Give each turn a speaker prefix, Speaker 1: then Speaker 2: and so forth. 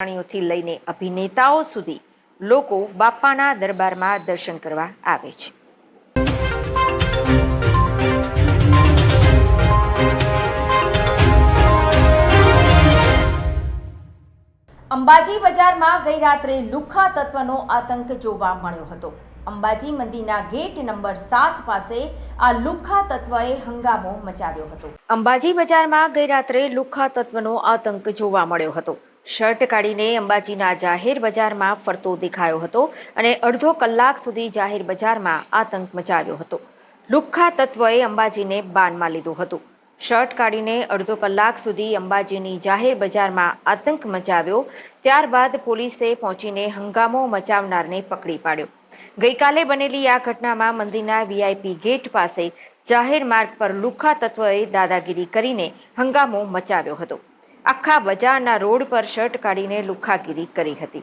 Speaker 1: પ્રાણીઓથી લઈને અભિનેતાઓ સુધી લોકો બાપાના દરબારમાં દર્શન કરવા આવે છે.
Speaker 2: અંબાજી બજારમાં ગઈ રાત્રે લુખ્ખા તત્વનો આતંક જોવા મળ્યો હતો. અંબાજી મંદિરના ગેટ નંબર સાત પાસે આ લુખ્ખા તત્વએ હંગામો મચાવ્યો હતો.
Speaker 1: અંબાજી બજારમાં ગઈ રાત્રે લુખ્ખા તત્વનો આતંક જોવા મળ્યો હતો. શર્ટ કાઢીને અંબાજીના જાહેર બજારમાં ફરતો દેખાયો હતો અને અડધો કલાક સુધી જાહેર બજારમાં આતંક મચાવ્યો હતો. લુખ્ખા તત્વએ અંબાજીને બાનમાં લીધું હતું. શર્ટ કાઢીને અડધો કલાક સુધી અંબાજીની જાહેર બજારમાં આતંક મચાવ્યો, ત્યારબાદ પોલીસે પહોંચીને હંગામો મચાવનારને પકડી પાડ્યો. ગઈકાલે બનેલી આ ઘટનામાં મંદિરના વીઆઈપી ગેટ પાસે જાહેર માર્ગ પર લુખ્ખા તત્વએ દાદાગીરી કરીને હંગામો મચાવ્યો હતો. આખા બજારના રોડ પર શર્ટ કાઢીને લુખાગીરી કરી હતી.